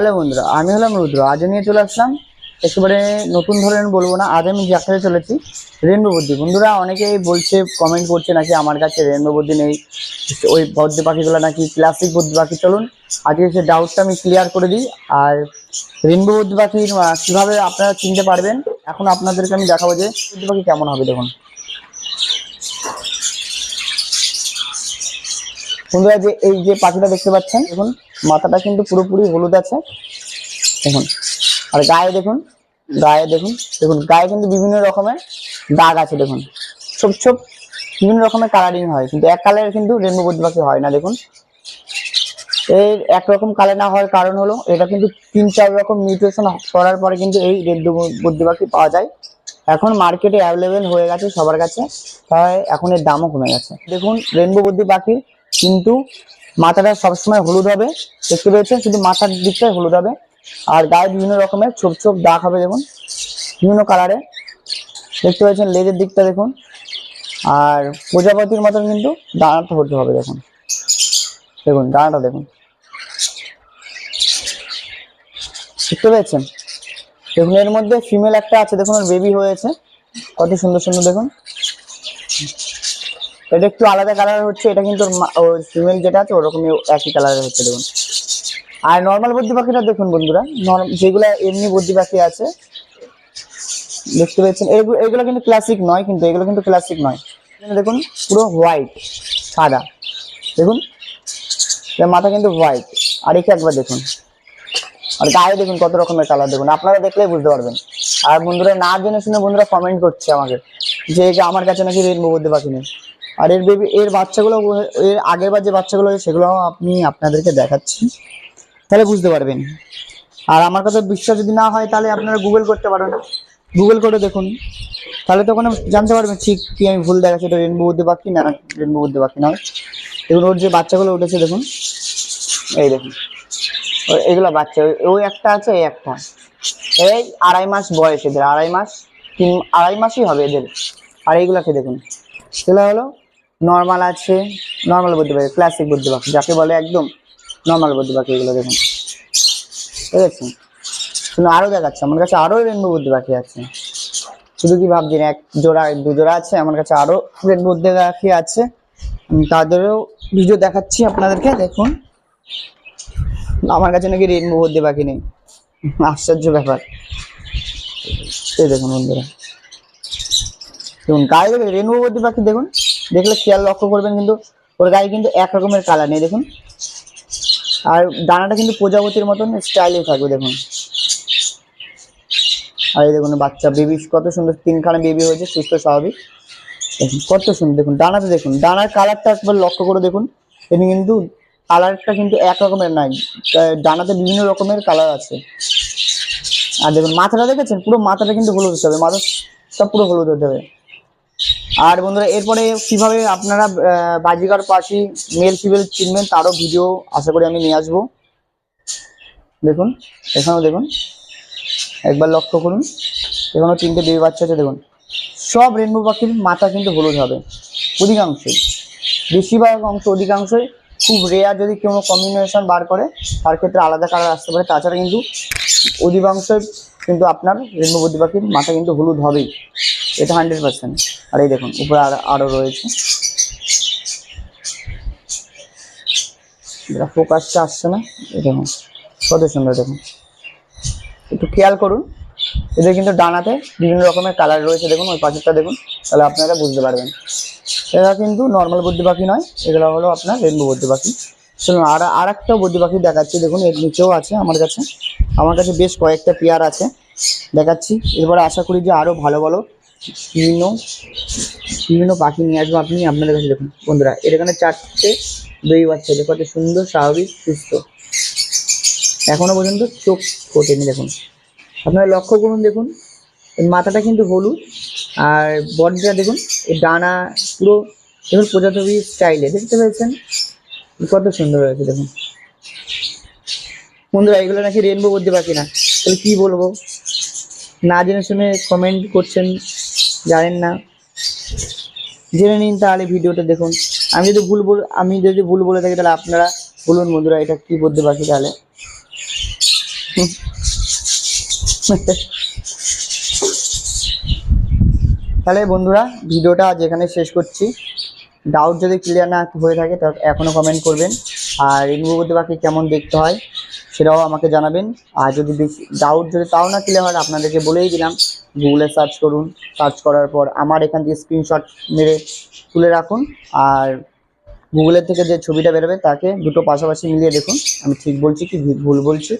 Hello বন্ধুরা, আমি হলাম রুদ্র। আজ নিয়ে চলে আসলাম একেবারে নতুন ধরনের বলব না, আজ আমি দেখাতে চলেছি, রেনবো বুদ্ধি। বন্ধুরা, অনেকেই বলছে কমেন্ট করছে নাকি আমার কাছে রেনবো বুদ্ধি নেই, ওই বদ্রি পাখিগুলো নাকি ক্লাসিক বুদ্ধি পাখি। চলুন, আজকে সে ডাউটটা আমি ক্লিয়ার করে দিই, আর রেনবো বুদ্ধি পাখির কীভাবে আপনারা চিনতে পারবেন, এখন আপনাদেরকে আমি দেখাবো যে বুদ্ধি পাখি কেমন হবে, দেখুন। বন্ধুরা, যে এই যে পাখিটা দেখতে পাচ্ছেন, দেখুন মাথাটা কিন্তু পুরোপুরি হলুদ আছে। দেখুন, আর গায়ে দেখুন গায়ে দেখুন দেখুন, গায়ে কিন্তু বিভিন্ন রকমের দাগ আছে, দেখুন। ছোপ ছোপ, বিভিন্ন রকমের কালারিং হয়, কিন্তু এক কালারের কিন্তু রেনবো বুদ্ধি পাখি হয় না, দেখুন। এর একরকম কালার না হওয়ার কারণ হলো, এটা কিন্তু তিন, চার রকম মিউটেশন করার পরে কিন্তু এই রেনবো বুদ্ধি পাখি পাওয়া যায়। এখন মার্কেটে অ্যাভেলেবেল হয়ে গেছে সবার কাছে, তাই এখন এর দামও কমে গেছে। দেখুন রেনবো বুদ্ধি পাখি কিন্তু মাথাটা সবসময় হলুদ হবে, দেখতে পেয়েছেন? শুধু মাথার দিকটাই হলুদ হবে। আর গায়ে বিভিন্ন রকমের ছোপ ছোপ দাগ হবে, দেখুন। বিভিন্ন কালারে দেখতে পেয়েছেন লেজের দিকটা, দেখুন। আর প্রজাপতির মতন কিন্তু ডানাটা হতে হবে, দেখুন। দেখুন, ডানাটা দেখুন। দেখতে পেয়েছেন? দেখুন, এর মধ্যে ফিমেল একটা আছে, দেখুন, ওর বেবি হয়েছে। কত সুন্দর সুন্দর, দেখুন। এটা একটু আলাদা কালার হচ্ছে, এটা কিন্তু ফিমেল যেটা আছে ওরকমই একই কালারের হচ্ছে, দেখুন। আর নর্মাল বুদ্ধি পাখিটা দেখুন বন্ধুরা যেগুলো এমনি বুদ্ধি পাখি আছে, দেখতে পেয়েছেন। এগুলো কিন্তু ক্লাসিক নয়, কিন্তু এগুলো কিন্তু ক্লাসিক নয়। দেখুন, পুরো হোয়াইট সাদা। দেখুন মাথা কিন্তু হোয়াইট আর একে একবার দেখুন। আর গায়ে দেখুন কত রকমের কালার দেখুন। আপনারা দেখলেই বুঝতে পারবেন। আর বন্ধুরা, না জেনে শুনে বন্ধুরা কমেন্ট করছে আমাকে, যে আমার কাছে নাকি রেনবো বুদ্ধি পাখি নেই। আর এর বেবি এর বাচ্চাগুলো, এর আগের বার যে বাচ্চাগুলো হয়েছে সেগুলো আপনি আপনাদেরকে দেখাচ্ছি। তাহলে বুঝতে পারবেন। আর আমার কাছে বিশ্বাস যদি না হয়, তাহলে আপনারা গুগল করতে পারেন গুগল করে দেখুন। তাহলে তখন জানতে পারবেন, ঠিক কি আমি ভুল দেখাচ্ছি, এটা রেনবো বুদ্ধি পাখি না রেনবো বুদ্ধি পাখি নয়। দেখুন, ওর যে বাচ্চাগুলো উঠেছে, দেখুন। এই দেখুন। এগুলো বাচ্চা ওই- ওই একটা আছে, এই একটা। এই আড়াই মাস বয়স এদের, আড়াই মাস, তিন, আড়াই মাসই হবে এদের। আর এইগুলাকে দেখুন। সেগুলো হলো নর্মাল আছে নর্মাল বুদ্ধি পাখি ক্লাসিক বুদ্ধি পাখি যাকে বলে একদম নর্মাল বুদ্ধি পাখি এগুলো দেখুন। ঠিক আছে? শুধু আরও দেখাচ্ছে, আমার কাছে আরও রেনবো বুদ্ধি পাখি আছে। শুধু কি ভাবছেন এক জোড়া, দু জোড়া আছে, আমার কাছে আরও রেনবো বুদ্ধি পাখি আছে তাদেরও ভিডিও দেখাচ্ছি আপনাদেরকে, দেখুন। আমার কাছে নাকি রেনবো বুদ্ধি পাখি নেই। আশ্চর্য ব্যাপার। এই দেখুন বন্ধুরা। দেখুন গায়ে দেখে রেনবো বুদ্ধি পাখি দেখুন। দেখলে খেয়াল লক্ষ্য করবেন কিন্তু ওর গায়ে কিন্তু এক রকমের কালার নেই দেখুন। আর দানাটা কিন্তু প্রজাপতির মতন স্টাইলে থাকবে দেখুন। আর এই দেখুন বাচ্চা বেবি কত সুন্দর তিনখানা বেবি হয়েছে সুস্থ স্বাভাবিক। দেখুন কত সুন্দর দেখুন ডানাতে দেখুন ডানার কালারটা একবার লক্ষ্য করে দেখুন। এটি কিন্তু কালারটা কিন্তু এক রকমের আহ, ডানাতে বিভিন্ন রকমের কালার আছে। আর দেখুন মাথাটা দেখেছেন? পুরো মাথাটা কিন্তু হলুদ হতে হবে মাথাটা পুরো হলুদ হতে হবে। আর বন্ধুরা, এরপরে কীভাবে আপনারা বাজিকার পাখি মেল ফিমেল চিনবেন তারও ভিডিও আশা করি আমি নিয়ে আসব। দেখুন, এখানেও দেখুন। একবার লক্ষ্য করুন। এখানেও তিনটে বেবি বাচ্চা আছে, দেখুন। সব রেনবো পাখির মাথা কিন্তু হলুদ হবে, অধিকাংশই। বেশিরভাগ অংশ অধিকাংশই খুব রেয়ার যদি কোনো কম্বিনেশন বার করে, তার ক্ষেত্রে আলাদা কালার আসতে পারে। তাছাড়া কিন্তু অধিকাংশই কিন্তু আপনার রেনবো বুদ্ধি পাখির মাথা কিন্তু হলুদ হবেই। এটা হান্ড্রেড পার্সেন্ট আর এই দেখুন, উপরে আর আরও রয়েছে। যেটা ফোকাসটা আসছে না দেখুন, কত সুন্দর দেখুন। একটু খেয়াল করুন, এদের কিন্তু ডানাতে বিভিন্ন রকমের কালার রয়েছে, দেখুন, ওই পাখিটা দেখুন, তাহলে আপনারা বুঝতে পারবেন। এরা কিন্তু নর্মাল বুদ্ধি পাখি নয়, এগুলো হলো আপনার রেনবো বুদ্ধি পাখি শুনুন আর আর একটা বুদ্ধি পাখি দেখাচ্ছি, দেখুন, এর নিচেও আছে আমার কাছে। আমার কাছে বেশ কয়েকটা পেয়ার আছে, দেখাচ্ছি। এরপরে আশা করি যে আরও ভালো ভালো বিভিন্ন বিভিন্ন পাখি নিয়ে আসব আপনি, আপনাদের কাছে দেখুন। বন্ধুরা এর এখানে চারটে দই বাচ্চা দেখো কত সুন্দর, স্বাভাবিক, সুস্থ। এখনও পর্যন্ত চোখ ফোটেনি, দেখুন। আপনারা লক্ষ্য করুন, দেখুন। মাথাটা কিন্তু হলুদ, আর বডিটা দেখুন এই ডানা পুরো দেখুন প্রজাপতি স্টাইলে। দেখতে পেয়েছেন কত সুন্দর হয়েছে, দেখুন। বন্ধুরা, এগুলো নাকি রেনবো বলতে পাখি না? তাহলে কি বলব? না জেনে শুনে কমেন্ট করছেন জানেন না। জেনে নিন তাহলে ভিডিওটা দেখুন। আমি যদি ভুল বল আমি যদি ভুল বলে থাকি তাহলে আপনারা বলুন বন্ধুরা, এটা কি বলতে পারছি তাহলে? তাহলে বন্ধুরা, ভিডিওটা আজ এখানে শেষ করছি। ডাউট যদি ক্লিয়ার না হয়ে থাকে তা এখনও কমেন্ট করবেন। আর রেণুবতী পাখি কেমন দেখতে হয় সেটাও আমাকে জানাবেন। আর যদি ডাউট যদি তাও না ক্লিয়ার হয়, আপনাদেরকে বলেই দিলাম গুগলে সার্চ করুন। সার্চ করার পর আমার এখান থেকে স্ক্রিনশট মেরে তুলে রাখুন। আর গুগলের থেকে যে ছবিটা বেরোবে, তাকে দুটো পাশাপাশি মিলিয়ে দেখুন। আমি ঠিক বলছি কি ভুল বলছি?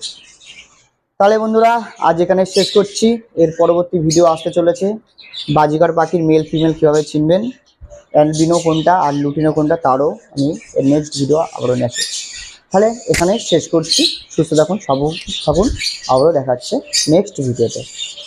তাহলে বন্ধুরা, আজ এখানে শেষ করছি। এর পরবর্তী ভিডিও আসতে চলেছে। বাজিকার পাখির মেল ফিমেল কীভাবে চিনবেন? অ্যালবিনো কোনটা আর লুটিনো কোনটা? তারও আমি এর নেক্সট ভিডিও আবারও আসছি। তাহলে এখানে শেষ করছি। সুস্থ থাকুন সব থাকুন। আবারও দেখাচ্ছে নেক্সট ভিডিওতে